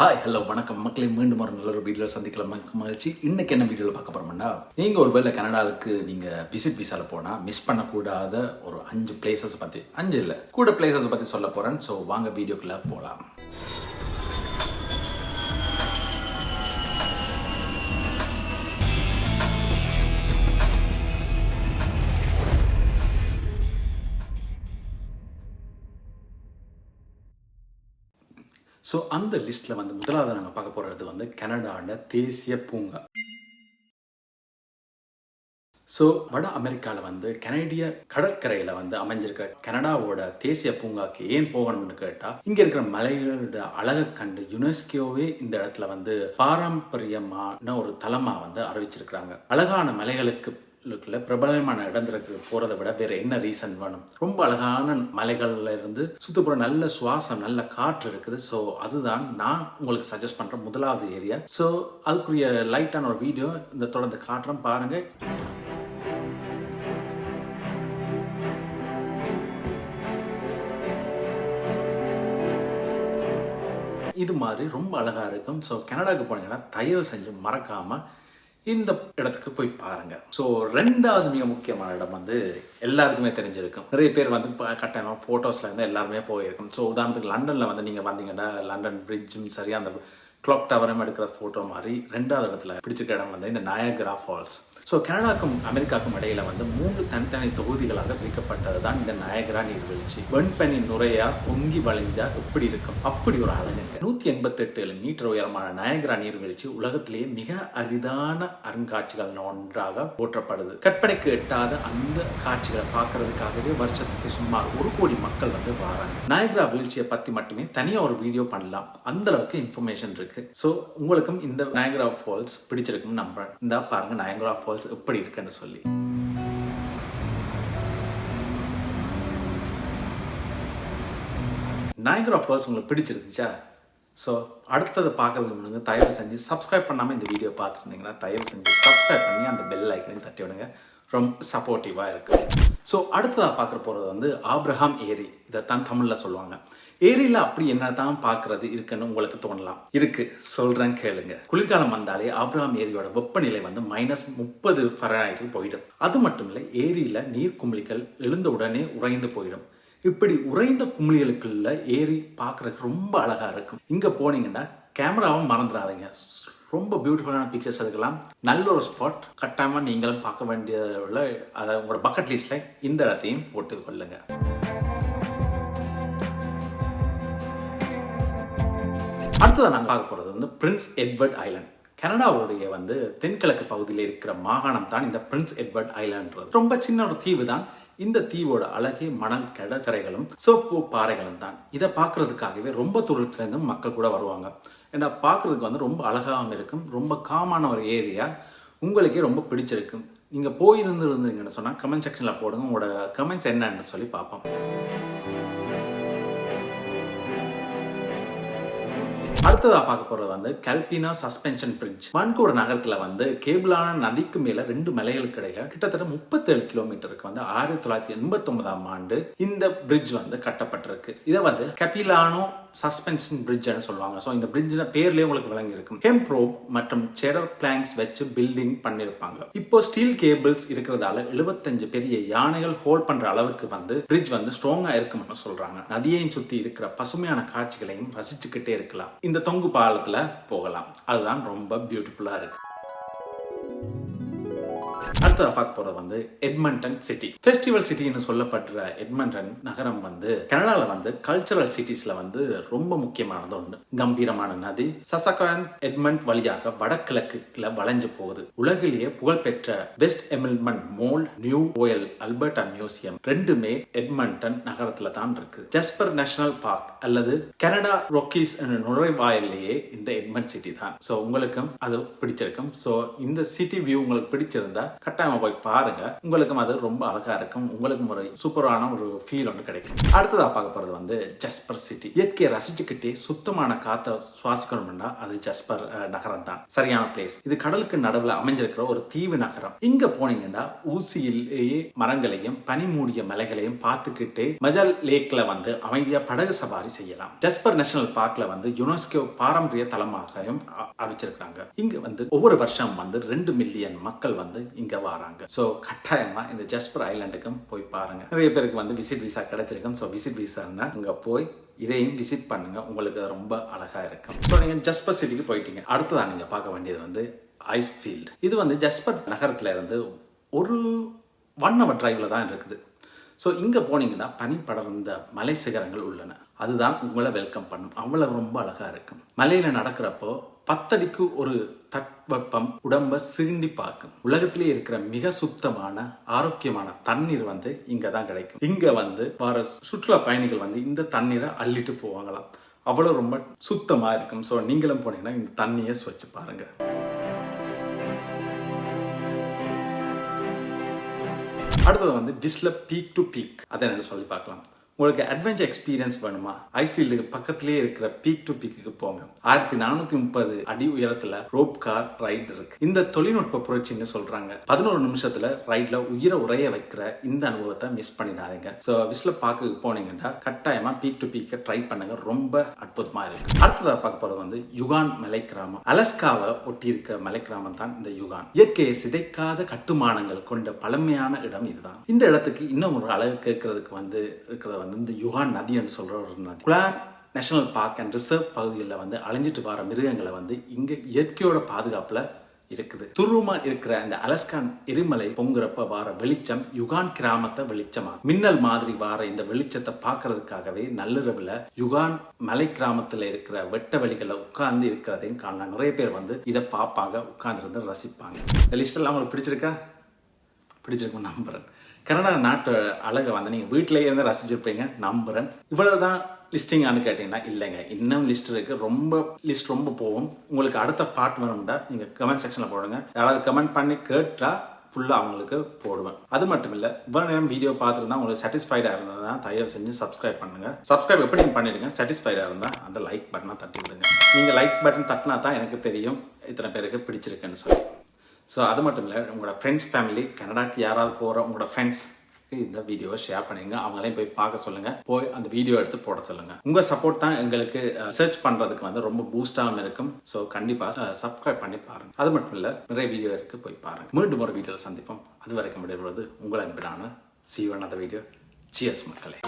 Hi hello வணக்கம். மக்களை மீண்டும் ஒரு நல்ல ஒரு வீடியோவில் சந்திக்கலாம். மக்கள் மகிழ்ச்சி. இன்னைக்கு என்ன வீடியோவில் பார்க்க போறோம்னா நீங்கள் ஒருவேளை கனடாவுக்கு நீங்கள் விசிட் விசாவில் போனால் மிஸ் பண்ணக்கூடாத ஒரு அஞ்சு பிளேசஸ் பற்றி அஞ்சு இல்லை கூட பிளேசஸ் பற்றி சொல்ல போகிறேன் ஸோ வாங்க வீடியோக்குள்ளே போகலாம் ஸோ அந்த லிஸ்ட்டில் வந்து முதலாவது நாங்கள் பார்க்க போகிறது வந்து கனடான தேசிய பூங்கா. ஸோ வட அமெரிக்காவில் வந்து கனேடிய கடற்கரையில் வந்து அமைஞ்சிருக்க கனடாவோட தேசிய பூங்காக்கு ஏன் போகணும்னு கேட்டால் இங்கே இருக்கிற மலைகளோட அழகை கண்டு யுனெஸ்கோவே இந்த இடத்துல வந்து பாரம்பரியமான ஒரு தலமாக வந்து அறிவிச்சிருக்கிறாங்க. அழகான மலைகளுக்கு லுக்கில் பிரபலமான இடங்களுக்கு போகிறத விட வேறு என்ன ரீசன் வேணும்? ரொம்ப அழகான மலைகளில் இருந்து சுற்றுப்புற நல்ல சுவாசம் நல்ல காற்று இருக்குது. ஸோ அதுதான் நான் உங்களுக்கு சஜஸ்ட் பண்ணுற முதலாவது ஏரியா ஸோ அதுக்குரிய லைட்டான ஒரு வீடியோ இந்த தொடர்ந்து காட்டுறோம் பாருங்கள் இது மாதிரி ரொம்ப அழகாக இருக்கும். ஸோ கனடாவுக்கு போனீங்கன்னா தயவு செஞ்சு மறக்காமல் இந்த இடத்துக்கு போய் பாருங்க. ஸோ ரெண்டாவது மிக முக்கியமான இடம் வந்து எல்லாருக்குமே தெரிஞ்சிருக்கும். நிறைய பேர் வந்து இப்போ கட்டாயமாக ஃபோட்டோஸில் இருந்து எல்லாருமே போயிருக்கும். ஸோ உதாரணத்துக்கு லண்டனில் வந்து நீங்கள் வந்தீங்கன்னா லண்டன் பிரிட்ஜும் சரி அந்த கிளாக் டவரும் எடுக்கிற ஃபோட்டோ மாதிரி ரெண்டாவது இடத்துல பிடிச்சிருக்க இடம் வந்து இந்த நயக்ரா ஃபால்ஸ் ஸோ கனடாக்கும் அமெரிக்காக்கும் இடையில வந்து மூன்று தனித்தனி தொகுதிகளாக பிரிக்கப்பட்டது தான் இந்த நயகரா நீர்வீழ்ச்சி. வெண்பனி நுரையா பொங்கி வளைஞ்சா எப்படி இருக்கும்? அப்படி ஒரு அழகுங்க நூத்தி எண்பத்தி எட்டு மீட்டர் உயரமான நயகரா நீர்வீழ்ச்சி உலகத்திலேயே மிக அரிதான அருங்காட்சிகள் ஒன்றாக போற்றப்படுது. கற்பனைக்கு எட்டாத அந்த காட்சிகளை பார்க்கறதுக்காகவே வருஷத்துக்கு சுமார் ஒரு கோடி மக்கள் வந்து வராங்க. நயகரா வீழ்ச்சியை பத்தி மட்டுமே தனியா ஒரு வீடியோ பண்ணலாம். அந்த அளவுக்கு இன்ஃபர்மேஷன் இருக்கு. ஸோ உங்களுக்கும் இந்த நயங்கரா ஃபால்ஸ் பிடிச்சிருக்குன்னு நம்புறேன். இந்த பாருங்க நயங்கரா ஃபால்ஸ் எப்படி இருக்குன்னு சொல்லி. நயங்கரா ஃபால்ஸ் உங்களுக்கு பிடிச்சிருந்துச்சா? ஸோ அடுத்தது பார்க்கறதுக்கு முன்னாடி தயவு செஞ்சு சப்ஸ்கிரைப் பண்ணாமல் இந்த வீடியோ பார்த்துருந்தீங்கன்னா தயவு செஞ்சு சப்ஸ்கிரைப் பண்ணி அந்த பெல் ஐக்கனையும் தட்டி விடுங்க. ரொம்ப சப்போர்ட்டிவாக இருக்குது ஸோ அடுத்ததாக பார்க்குற போகிறது வந்து ஆப்ரஹாம் ஏரி. இதை தான் தமிழில் சொல்லுவாங்க. ஏரியில் அப்படி என்ன தான் பார்க்கறது இருக்குன்னு உங்களுக்கு தோணலாம். இருக்கு. சொல்கிறேன் கேளுங்க. குளிர்காலம் வந்தாலே ஆப்ரஹாம் ஏரியோட வெப்பநிலை வந்து மைனஸ் முப்பது ஃபரனாய்டில் போயிடும். அது மட்டும் இல்லை ஏரியில் நீர் குமிழிகள் எழுந்த உடனே உறைந்து போயிடும். இப்படி உறைந்த குமிழிகளுக்குள்ள ஏரி பார்க்கறதுக்கு ரொம்ப அழகாக இருக்கும். இங்கே போனீங்கன்னா கேமராவும் மறந்துடாதீங்க. ரொம்ப பியூட்டிஃபுல்லான பிக்சர்ஸ் எடுக்கலாம். நல்ல ஒரு ஸ்பாட் கட்டாமல் நீங்களும் பார்க்க வேண்டிய உள்ள அதை உங்களோட பக்கெட் லிஸ்ட்டில் இந்த இடத்தையும் போட்டு கொள்ளுங்க. அடுத்ததாக நாங்கள் பார்க்க போகிறது வந்து பிரின்ஸ் எட்வர்ட் ஐலண்ட் கனடாவுடைய வந்து தென்கிழக்கு பகுதியில் இருக்கிற மாகாணம் தான் இந்த பிரின்ஸ் எட்வர்ட் ஐலாண்ட்ன்றது ரொம்ப சின்ன ஒரு தீவு தான். இந்த தீவோட அழகே மணல் கடற்கரைகளும் சிவப்பு பாறைகளும் தான். இதை பார்க்கறதுக்காகவே ரொம்ப தூரத்துலேருந்து மக்கள் கூட வருவாங்க. ஏன்னா பார்க்கறதுக்கு வந்து ரொம்ப அழகாகவும் இருக்கும் ரொம்ப காமான ஒரு ஏரியா உங்களுக்கே ரொம்ப பிடிச்சிருக்கும். நீங்கள் போயிருந்து இருந்தீங்கன்னு சொன்னால் கமெண்ட் செக்ஷனில் போடுங்க. உங்களோட கமெண்ட்ஸ் என்னன்னு சொல்லி பார்ப்போம். அடுத்ததாக பார்க்க போறது வந்து கல்பினா சஸ்பென்ஷன் பிரிட்ஜ் வான்கூவர் நகரத்தில் வந்து கேபிளான நதிக்கு மேலே ரெண்டு மலைகளுக்கு இடையில கிட்டத்தட்ட முப்பத்தேழு கிலோமீட்டருக்கு வந்து ஆயிரத்தி தொள்ளாயிரத்தி எண்பத்தி ஒன்பதாம் ஆண்டு இந்த பிரிட்ஜ் வந்து கட்டப்பட்டிருக்கு. இதை வந்து கபிலானோ சஸ்பென்ஷன் பிரிட்ஜ்னு சொல்லுவாங்க. ஸோ இந்த பிரிட்ஜ் பேர்லயே உங்களுக்கு விளங்கி இருக்கும் ஹெம்ப்ரோப் மற்றும் செடர் பிளாங்க்ஸ் வச்சு பில்டிங் பண்ணியிருப்பாங்க இப்போ ஸ்டீல் கேபிள்ஸ் இருக்கிறதால எழுபத்தஞ்சு பெரிய யானைகள் ஹோல்ட் பண்ற அளவுக்கு வந்து பிரிட்ஜ் வந்து ஸ்ட்ராங்கா இருக்கும்னு சொல்றாங்க. நதியையும் சுத்தி இருக்கிற பசுமையான காட்சிகளையும் ரசிச்சுக்கிட்டே இருக்கலாம். இந்த தொங்கு பாலத்தில் போகலாம். அதுதான் ரொம்ப பியூட்டிஃபுல்லா இருக்கு. அடுத்ததாக பார்க்க போறது வந்து எட்மண்டன் சிட்டி. ஃபெஸ்டிவல் சிட்டின்னு சொல்லப்படுற எட்மண்டன் நகரம் வந்து கனடால வந்து கல்ச்சரல் சிட்டிஸ்ல வந்து ரொம்ப முக்கியமானது ஒன்று கம்பீரமான நதி சசகான் எட்மண்ட் வழியாக வடகிழக்குல வளைஞ்சு போகுது. உலகிலேயே புகழ்பெற்ற west எமில்மன் mall new royal Alberta museum ரெண்டுமே எட்மண்டன் நகரத்துல தான் இருக்கு. ஜஸ்பர் நேஷனல் பார்க் அல்லது கனடா ரொக்கீஸ் நுழைவாயிலேயே இந்த எட்மண்ட் சிட்டி தான். ஸோ உங்களுக்கும் அது பிடிச்சிருக்கும். ஸோ இந்த சிட்டி வியூ உங்களுக்கு பிடிச்சிருந்தா கட்டாயமா போய் பாருங்க. உங்களுக்கும் அது ரொம்ப அழகா இருக்கும். உங்களுக்கும் ஒரு சூப்பரான ஒரு ஃபீல் ஒன்று கிடைக்கும். அடுத்ததா பார்க்க போறது வந்து ஜஸ்பர் சிட்டி இயற்கையை ரசிச்சுக்கிட்டே சுத்தமான காத்த சுவாசிக்கணும்னா அது ஜஸ்பர் நகரம் தான். சரியான பிளேஸ் இது கடலுக்கு நடுவில் அமைஞ்சிருக்கிற ஒரு தீவு நகரம். இங்க போனீங்கன்னா ஊசியிலேயே மரங்களையும் பனி மூடிய மலைகளையும் பார்த்துக்கிட்டே மஜல் லேக்ல வந்து அமைதியா படகு சவாரி செய்யலாம். ஜஸ்பர் நேஷனல் பார்க்ல வந்து யுனெஸ்கோ பாரம்பரிய தலமாகவும் அமைச்சிருக்காங்க அறிவிச்சிருக்காங்க இங்க வந்து ஒவ்வொரு வருஷம் வந்து ரெண்டு மில்லியன் மக்கள் வந்து இங்க வராங்க. சோ கட்டாயமாக இந்த ஜஸ்பர் ஐலாண்டுக்கும் போய் பாருங்க. நிறைய பேருக்கு வந்து விசிட் விசா கிடைச்சிருக்கும் ஸோ விசிட் விசான்னா அங்க போய் இதையும் விசிட் பண்ணுங்க. உங்களுக்கு ரொம்ப அழகா இருக்கும். ஸோ நீங்கள் ஜஸ்பர் சிட்டிக்கு போயிட்டீங்க. அடுத்ததா நீங்க பார்க்க வேண்டியது வந்து ஐஸ் ஃபீல்டு இது வந்து ஜஸ்பர் நகரத்துல இருந்து ஒரு ஒன் ஹவர் டிரைவில் தான் இருக்குது. ஸோ இங்கே போனீங்கன்னா பனி படர்ந்த மலை சிகரங்கள் உள்ளன. அதுதான் உங்களை வெல்கம் பண்ணும். அவ்வளவு ரொம்ப அழகாக இருக்கும். மலையில் நடக்கிறப்போ பத்தடிக்கு ஒரு தட்வெப்பம் உடம்ப சீண்டி பார்க்கும். உலகத்திலே இருக்கிற மிக சுத்தமான ஆரோக்கியமான தண்ணீர் வந்து இங்கே தான் கிடைக்கும். இங்கே வந்து வர சுற்றுலா பயணிகள் வந்து இந்த தண்ணீரை அள்ளிட்டு போவாங்களாம். அவ்வளோ ரொம்ப சுத்தமாக இருக்கும். ஸோ நீங்களும் போனீங்கன்னா இந்த தண்ணியை சுவைச்சு பாருங்கள் அடுத்தது வந்து பிஸ்ல பீக் டு பீக் அதை என்ன சொல்லி பார்க்கலாம். உங்களுக்கு அட்வென்ச்சர் எக்ஸ்பீரியன்ஸ் வேணுமா? ஐஸ் ஃபீல்டுக்கு பக்கத்திலேயே இருக்கிற பீக் டு பீக்கு போங்க. ஆயிரத்தி நானூத்தி முப்பது அடி உயரத்துல ரோப் கார் ரைட் இருக்கு. இந்த தொழில்நுட்ப புரட்சின்னு சொல்றாங்க? பதினோரு நிமிஷத்துல ரைட்ல உயிரை உரைய வைக்கிற இந்த அனுபவத்தை மிஸ் பண்ணிடாதீங்க. ஸோ விஸ்ல பார்க்க போனீங்கன்னா கட்டாயமா பீக் டு பீக்கை ட்ரை பண்ணுங்க. ரொம்ப அற்புதமா இருக்கு. அடுத்ததாக பார்க்க போறது வந்து யுகான் மலை கிராமம் அலஸ்காவை ஒட்டி இருக்கிற மலை கிராமம் தான் இந்த யுகான். இயற்கையை சிதைக்காத கட்டுமானங்கள் கொண்ட பழமையான இடம் இதுதான். இந்த இடத்துக்கு இன்னும் ஒரு அழகு கேட்கறதுக்கு வந்து இருக்கிறத வந்து இந்த யுகான் நதின்னு சொல்கிற ஒரு நதி. குலான் நேஷனல் பார்க் அண்ட் ரிசர்வ் பகுதிகளில் வந்து அழிஞ்சிட்டு வர மிருகங்களை வந்து இங்க இயற்கையோட பாதுகாப்புல இருக்குது. துருவமா இருக்கிற அந்த அலஸ்கான் எரிமலை பொங்குறப்ப வார வெளிச்சம் யுகான் கிராமத்தை வெளிச்சமா மின்னல் மாதிரி வார இந்த வெளிச்சத்தை பாக்குறதுக்காகவே நள்ளிரவுல யுகான் மலை கிராமத்துல இருக்கிற வெட்ட வழிகளை உட்கார்ந்து இருக்கிறதையும் காணலாம். நிறைய பேர் வந்து இதை பார்ப்பாங்க உட்கார்ந்து இருந்து ரசிப்பாங்க. இந்த லிஸ்ட் எல்லாம் உங்களுக்கு பிடிச்சிருக்கா? பிடிச்சிருக்கும் நம்புறேன். கனடா நாட்டு அழகை வந்து நீங்கள் வீட்டிலேயே இருந்து ரசிச்சிருப்பீங்க நம்புறேன். இவ்வளவுதான் லிஸ்டிங்கானு கேட்டிங்கன்னா இல்லைங்க. இன்னும் லிஸ்ட் இருக்குது ரொம்ப லிஸ்ட் ரொம்ப போகும். உங்களுக்கு அடுத்த பார்ட் வேணும்டா நீங்கள் கமெண்ட் செக்ஷனில் போடுங்க. யாராவது கமெண்ட் பண்ணி கேட்டால் ஃபுல்லாக அவங்களுக்கு போடுவேன். அது மட்டும் இல்லை இவ்வளோ நேரம் வீடியோ பார்த்துருந்தா உங்களுக்கு சாட்டிஸ்ஃபைடாக இருந்ததுன்னா தயவு செஞ்சு சப்ஸ்கிரைப் பண்ணுங்கள் சப்ஸ்கிரைப் எப்படி நீங்கள் பண்ணிடுங்க? சாட்டிஸ்ஃபைடாக இருந்தால் அந்த லைக் பட்டனை தட்டி விடுங்க நீங்கள் லைக் பட்டன் தட்டினா தான் எனக்கு தெரியும் இத்தனை பேருக்கு பிடிச்சிருக்குன்னு சொல்லி. ஸோ அது மட்டும் இல்லை உங்களோட ஃப்ரெண்ட்ஸ் ஃபேமிலி கனடாக்கு யாராவது போகிற உங்களோட ஃப்ரெண்ட்ஸ் இந்த வீடியோவை ஷேர் பண்ணுங்க அவங்களையும் போய் பார்க்க சொல்லுங்க. போய் அந்த வீடியோ எடுத்து போட சொல்லுங்க. உங்க சப்போர்ட் தான் எங்களுக்கு சர்ச் பண்றதுக்கு வந்து ரொம்ப பூஸ்டாகவும் இருக்கும். ஸோ கண்டிப்பா சப்ஸ்கிரைப் பண்ணி பாருங்க. அது மட்டும் இல்ல நிறைய வீடியோ இருக்கு போய் பாருங்க. மீண்டும் ஒரு வீடியோவில் சந்திப்போம். அது வரைக்கும் விடைபெறுவது உங்களை அன்பிடான சீவன் அந்த வீடியோ சியர்ஸ் மக்களே.